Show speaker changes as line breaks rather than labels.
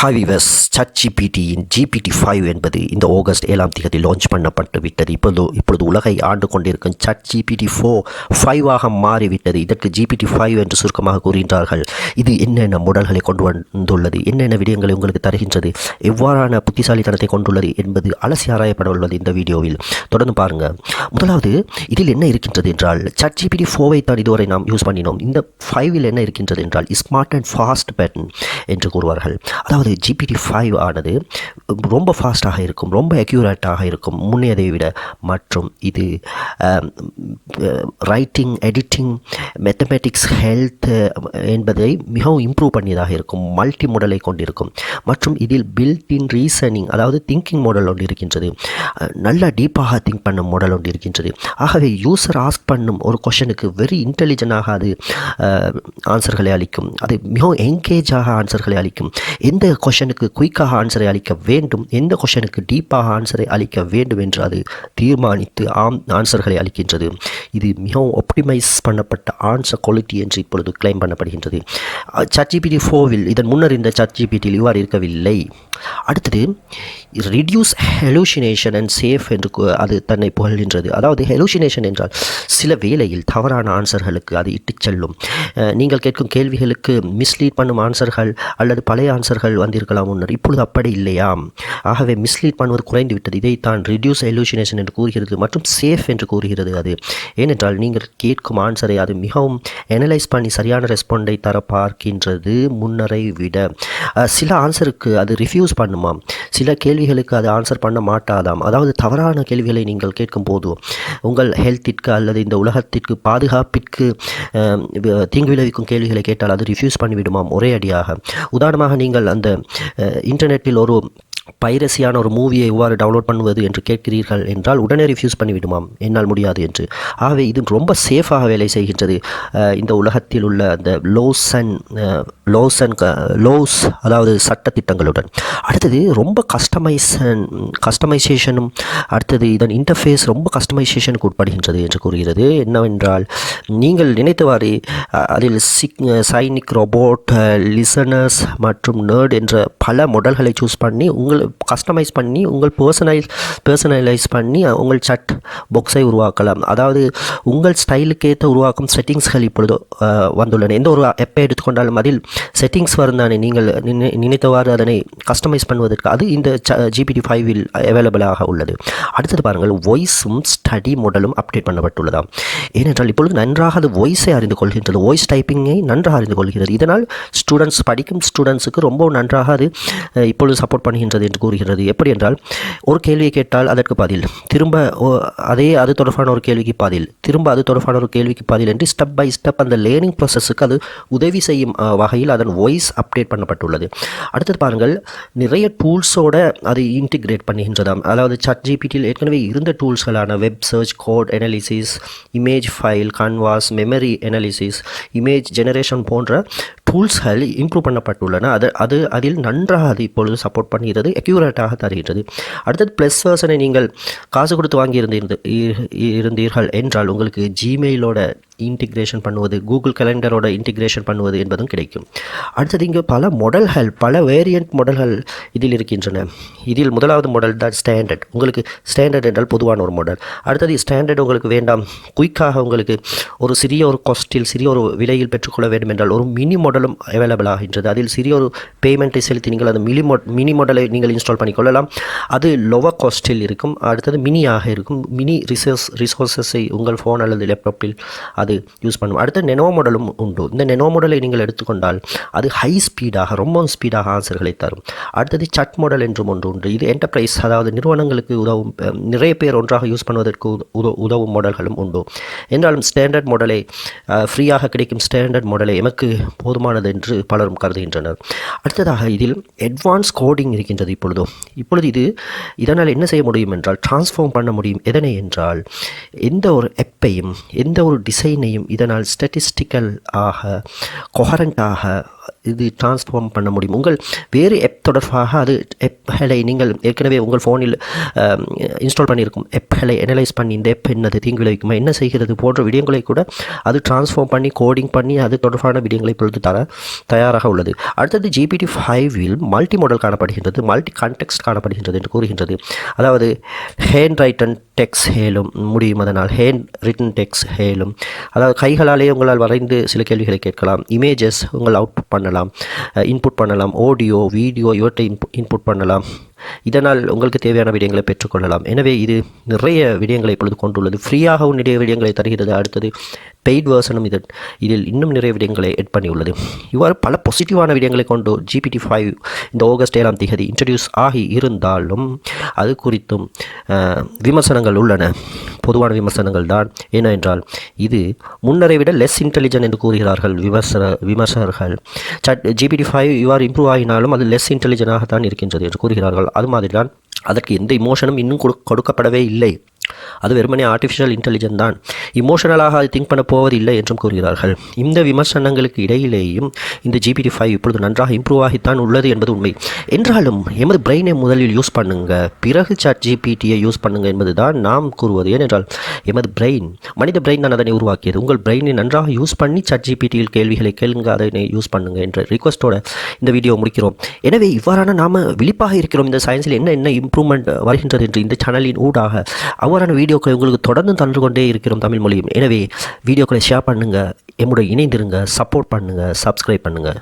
ஹாவிவஸ் சட் ஜிபிடியின் GPT five என்பது இந்த August ஏழாம் தேதி லான்ச் பண்ணப்பட்டு விட்டது. இப்பொழுது இப்பொழுது உலகை ஆண்டு கொண்டிருக்கும் சட் ஜிபிடி ஃபோர் ஃபைவாக மாறிவிட்டது. இதற்கு ஜிபிடி ஃபைவ் என்று சுருக்கமாக கூறுகின்றார்கள். இது என்னென்ன முடல்களை கொண்டு வந்துள்ளது? என்னென்ன விடயங்களை உங்களுக்கு தருகின்றது? எவ்வாறான புத்திசாலித்தனத்தை கொண்டுள்ளது என்பது அலசி ஆராயப்பட உள்ளது இந்த வீடியோவில். தொடர்ந்து பாருங்கள் முதலாவது இதில் என்ன இருக்கின்றது என்றால் சட் ஜிபிடி ஃபோவை தான் இதுவரை நாம் யூஸ் பண்ணினோம். இந்த ஃபைவில் என்ன இருக்கின்றது என்றால் ஸ்மார்ட் அண்ட் ஃபாஸ்ட் பேட்டன் என்று கூறுவார்கள். அதாவது ஜிபிடி ஃபைவ் ஆனது ரொம்ப ஃபாஸ்ட்டாக இருக்கும் ரொம்ப அக்யூரேட்டாக இருக்கும். முன்னையதை விட மற்றும் இது ரைட்டிங் எடிட்டிங் மேத்தமேட்டிக்ஸ் ஹெல்த் என்பதை மிகவும் இம்ப்ரூவ் பண்ணியதாக இருக்கும் மல்டி மாடலை கொண்டிருக்கும். மற்றும் இதில் பில்ட் இன் ரீசனிங் அதாவது திங்கிங் மாடல் ஒன்று இருக்கின்றது. நல்லா டீப்பாக திங்க் பண்ணும் மாடல் ஒன்று இருக்கின்றது. ஆகவே யூசர் ஆஸ்க் பண்ணும் ஒரு கொஷனுக்கு வெரி இன்டெலிஜென்டாக அது ஆன்சர்களை அளிக்கும். அது மிகவும் என்கேஜாக ஆன்சர்களை அளிக்கும். எந்த கொஷனுக்கு குயிக்காக ஆன்சரை அளிக்க வேண்டும். எந்த கொஷனுக்கு டீப்பாக ஆன்சரை அளிக்க வேண்டும் என்று அது தீர்மானித்து ஆம் ஆன்சர்களை அளிக்கின்றது. இது மிகவும் ஒப்டிமைஸ் பண்ணப்பட்ட ஆன்சர் குவாலிட்டி என்று இப்பொழுது கிளைம் பண்ணப்படுகின்றது. சட்ஜிபிடி ஃபோவில் இதன் முன்னர் இந்த சட்ஜிபிடியில் இவ்வாறு இருக்கவில்லை. அடுத்தது ரிடியூஸ் ஹெலூசினேஷன் அண்ட் சேஃப் என்று அது தன்னை புகழ்கின்றது. அதாவது ஹெலூசினேஷன் என்றால் சில வேளையில் தவறான ஆன்சர்களுக்கு அது இட்டுச் செல்லும். நீங்கள் கேட்கும் கேள்விகளுக்கு மிஸ்லீட் பண்ணும் ஆன்சர்கள் அல்லது பழைய ஆன்சர்கள் வந்திருக்கலாம் முன்னர். இப்பொழுது அப்படி இல்லையாம் ஆகவே மிஸ்லீட் பண்ணுவது குறைந்து விட்டது இதைத்தான் ரிடியூஸ் ஹெலூசினேஷன் என்று கூறுகிறது மற்றும் சேஃப் என்று கூறுகிறது அது. ஏனென்றால் நீங்கள் கேட்கும் ஆன்சரை அது மிகவும் அனலைஸ் பண்ணி சரியான ரெஸ்பாண்டை தர பார்க்கின்றது முன்னரை விட. சில ஆன்சருக்கு அது ரிஃப்யூஸ் பண்ணுமாம் சில கேள்விகளுக்கு அது ஆன்சர் பண்ண மாட்டாதாம். அதாவது தவறான கேள்விகளை நீங்கள் கேட்கும் போது உங்கள் ஹெல்த்திற்கு அல்லது இந்த உலகத்திற்கு பாதுகாப்பிற்கு தீங்கு விளைவிக்கும் கேள்விகளை கேட்டால் அது ரிஃப்யூஸ் பண்ணிவிடுமாம் ஒரே அடியாக. உதாரணமாக நீங்கள் அந்த ಇಂಟರ್ನೆಟ್ಟಿಲ್ ಅವರು பைரசியான ஒரு மூவியை எவ்வாறு டவுன்லோட் பண்ணுவது என்று கேட்கிறீர்கள் என்றால் உடனே ரிஃப்யூஸ் பண்ணிவிடுமாம். என்னால் முடியாது என்று. ஆகவே இது ரொம்ப சேஃபாக வேலை செய்கின்றது. இந்த உலகத்தில் உள்ள அந்த laws and laws and laws அதாவது சட்டத்திட்டங்களுடன். அடுத்தது ரொம்ப கஸ்டமைசன் கஸ்டமைசேஷனும் அடுத்தது இதன் இன்டர்ஃபேஸ் ரொம்ப கஸ்டமைசேஷனுக்கு உட்படுகின்றது என்று கூறுகிறது. என்னவென்றால் நீங்கள் நினைத்தவாறு அதில் சிக் சைனிக் ரோபோட் லிசனர்ஸ் மற்றும் நேர்ட் என்ற பல மாடல்களை சூஸ் பண்ணி உங்கள் கஸ்டமைஸ் பண்ணி உங்கள் பர்சனலைஸ் பர்சனலைஸ் பண்ணி உங்கள் சட் பாக்ஸை உருவாக்கலாம். அதாவது உங்கள் ஸ்டைலுக்கு ஏற்ற உருவாக்கும் செட்டிங்ஸ்கள் இப்பொழுது வந்துள்ளன. எந்த ஒரு எப்போ எடுத்துக்கொண்டாலும் அதில் செட்டிங்ஸ் வரும் தானே. நீங்கள் நினை- நினைத்தவாறு அதனை கஸ்டமைஸ் பண்ணுவதற்கு அது இந்த ஜிபிடி ஃபைவில் அவைலபிளாக உள்ளது. அடுத்தது பாருங்கள் வாய்ஸும் ஸ்டடி மாடலும் அப்டேட் பண்ணப்பட்டுள்ளதாம் ஏனென்றால் இப்பொழுது நன்றாக அது வாய்ஸை அறிந்து கொள்கின்றது. வாய்ஸ் டைப்பிங்கை நன்றாக அறிந்து கொள்கிறது. இதனால் ஸ்டூடெண்ட்ஸ் படிக்கும் ஸ்டூடெண்ட்ஸுக்கு ரொம்ப நன்றாக அது இப்பொழுது சப்போர்ட் பண்ணுகின்றது. என்று கூறுகிறது. எப்படி என்றால் ஒரு கேள்வியை கேட்டால் அதற்கு பதில். திரும்ப ஓ- அதே அது தொடர்பான ஒரு கேள்விக்கு பதில். திரும்ப அது தொடர்பான ஒரு கேள்விக்கு பதில் என்று ஸ்டெப் பை ஸ்டெப் அந்த லேர்னிங் ப்ராசஸுக்கு அது உதவி செய்யும் வகையில் அதன் வாய்ஸ் அப்டேட் பண்ணப்பட்டுள்ளது. அடுத்தது பாருங்கள் நிறைய டூல்ஸோட அது இன்டிகிரேட் பண்ணுகின்றதாம். அதாவது சட் ஜிபிடியில் ஏற்கனவே இருந்த டூல்ஸ்களான web search code analysis image file canvas memory analysis image generation போன்ற டூல்ஸ்கள் இம்ப்ரூவ் பண்ணப்பட்டுள்ளன. அது அது அதில் நன்றாக அது இப்பொழுது சப்போர்ட் பண்ணுகிறது அக்யூரேட்டாக தருகின்றது அடுத்தது ப்ளஸ் வேர்ஷனை நீங்கள் காசு கொடுத்து வாங்கி இருந்தீர்கள் என்றால் உங்களுக்கு ஜிமெயிலோட இன்டிகிரேஷன் பண்ணுவது கூகுள் கேலண்டரோட இன்டிகிரேஷன் பண்ணுவது என்பதும் கிடைக்கும். அடுத்தது இங்கே பல மாடல்கள் பல வேரியண்ட் மாடல்கள் இதில் இருக்கின்றன. இதில் முதலாவது மாடல் தான் ஸ்டாண்டர்ட் உங்களுக்கு ஸ்டாண்டர்ட் என்றால் பொதுவான ஒரு மாடல் அடுத்தது ஸ்டாண்டர்ட் உங்களுக்கு வேண்டாம். குயிக்காக உங்களுக்கு ஒரு சிறிய ஒரு காஸ்டில் சிறிய ஒரு விலையில் பெற்றுக்கொள்ள வேண்டும் என்றால் ஒரு மினி மாடலும் அவைலபிள் ஆகின்றது. அதில் சிறிய ஒரு பேமெண்ட்டை செலுத்தி நீங்கள் அந்த மினி மோ மினி மாடலை நீங்கள் இன்ஸ்டால் பண்ணிக்கொள்ளலாம். அது லோவர் காஸ்டில் இருக்கும். அடுத்தது மினியாக இருக்கும். மினி ரிசோர்ஸ் ரிசோர்ஸஸை உங்கள் ஃபோன் அல்லது லேப்டாப்பில் அது யூஸ் பண்ணும். அடுத்து நெனோ மாடலும் உண்டு. இந்த நெனோ மாடலை நீங்கள் எடுத்துக்கொண்டால் அது ஹை ஸ்பீடாக ரொம்ப ஸ்பீடாக ஆன்சர்களை தரும். அடுத்தது சட் மாடல் என்றும் ஒன்று உண்டு. இது என்டர்பிரைஸ் அதாவது நிறுவனங்களுக்கு உதவும் நிறைய பேர் ஒன்றாக யூஸ் பண்ணுவதற்கு உதவும் மாடல்களும் உண்டு. என்றாலும் ஸ்டாண்டர்ட் மாடலை ஃப்ரீயாக கிடைக்கும் ஸ்டாண்டர்ட் மாடலை எமக்கு போதுமானது என்று பலரும் கருதுகின்றனர். அடுத்ததாக இதில் அட்வான்ஸ் கோடிங் இருக்கின்றது இப்பொழுது. இப்பொழுது இது இதனால் என்ன செய்ய முடியும் என்றால் டிரான்ஸ்ஃபார்ம் பண்ண முடியும். எதனை என்றால் எந்த ஒரு எப்பையும் எந்த ஒரு டிசைன் டிசைனையும் இதனால் ஸ்டட்டிஸ்டிக்கல் ஆக கொஹரண்டாக இது டிரான்ஸ்ஃபார்ம் பண்ண முடியும். உங்கள் வேறு எப் தொடர்பாக அது எப்களை நீங்கள் ஏற்கனவே உங்கள் ஃபோனில் இன்ஸ்டால் பண்ணியிருக்கும். எப்களை அனலைஸ் பண்ணி இந்த எப் என்னது தீங்கு விளைவிக்குமா என்ன செய்கிறது போன்ற விடயங்களை கூட அது டிரான்ஸ்ஃபார்ம் பண்ணி கோடிங் பண்ணி அது தொடர்பான விடயங்களை பொழுது தர தயாராக உள்ளது. அடுத்தது ஜிபிடி ஃபைவில் மல்டி மாடல் காணப்படுகின்றது மல்டி கான்டெக்ட் காணப்படுகின்றது என்று கூறுகின்றது. அதாவது ஹேண்ட் ரைட்டன் டெக்ஸ் ஹேலும் முடியும் அதனால் ஹேண்ட் ரிட்டன் டெக்ஸ் ஹேலும். அதாவது கைகளாலே உங்களால் வரைந்து சில கேள்விகளை கேட்கலாம். இமேஜஸ் உங்கள் அவுட் பண்ணலாம். இன்புட் பண்ணலாம். ஆடியோ வீடியோ இவற்றை இன்புட் பண்ணலாம். இதனால் உங்களுக்கு தேவையான விடயங்களை பெற்றுக்கொள்ளலாம் எனவே இது நிறைய விடயங்களை இப்பொழுது கொண்டுள்ளது. ஃப்ரீயாகவும் நிறைய விடயங்களை தருகிறது. அடுத்தது பெய்ட் வேர்ஷனும் இது. இதில் இன்னும் நிறைய விடயங்களை எட் பண்ணியுள்ளது. இவ்வாறு பல பாசிட்டிவான விடயங்களை கொண்டு ஜிபிடி ஃபைவ் இந்த ஆகஸ்ட் ஏழாம் திகதி இன்ட்ரடியூஸ் ஆகி இருந்தாலும் அது குறித்தும் விமர்சனங்கள் உள்ளன. பொதுவான விமர்சனங்கள் தான். ஏனென்றால் இது முன்னரை விட லெஸ் இன்டெலிஜென்ட் என்று கூறுகிறார்கள் விமர்சன விமர்சகர்கள். சட் ஜிபிடி ஃபைவ் இவ்வாறு இம்ப்ரூவ் ஆகினாலும் அது லெஸ் இன்டெலிஜென்டாக தான் இருக்கின்றது என்று கூறுகிறார்கள். அது மாதிரி தான். அதற்கு எந்த இமோஷனும் இன்னும் கொடு கொடுக்கப்படவே இல்லை. அது வெறுமனே ஆர்டிஃபிஷியல் இன்டெலிஜென்ட் தான். இமோஷனலாக அது திங்க் பண்ண போவதில்லை என்றும் கூறுகிறார்கள். இந்த விமர்சனங்களுக்கு இடையிலேயும் இந்த ஜிபிடி ஃபைவ் இப்பொழுது நன்றாக இம்ப்ரூவ் ஆகித்தான் உள்ளது என்பது உண்மை. என்றாலும் எமது பிரெயினை முதலில் யூஸ் பண்ணுங்க. பிறகு சாட் ஜிபிடியை யூஸ் பண்ணுங்க என்பது தான் நாம் கூறுவது. ஏனென்றால் எமது பிரெயின் மனித பிரெயின் தான் அதனை உருவாக்கியது. உங்கள் பிரெயினை நன்றாக யூஸ் பண்ணி சாட் ஜிபிடியில் கேள்விகளை கேளுங்க. அதனை யூஸ் பண்ணுங்க என்ற ரிக்வஸ்ட்டோட இந்த வீடியோ முடிக்கிறோம். எனவே இவ்வாறான நாம் விழிப்பாக இருக்கிறோம். இந்த சயின்ஸில் என்ன என்ன இம்ப்ரூவ்மெண்ட் வருகின்றது என்று இந்த சேனலின் ஊடாக அவ்வாறான வீடியோக்களை உங்களுக்கு தொடர்ந்து தந்து கொண்டே இருக்கிறோம் தமிழ் மொழியும். எனவே வீடியோக்களை ஷேர் பண்ணுங்கள் எம்முடைய இணைந்திருங்க சப்போர்ட் பண்ணுங்கள் சப்ஸ்கிரைப் பண்ணுங்கள்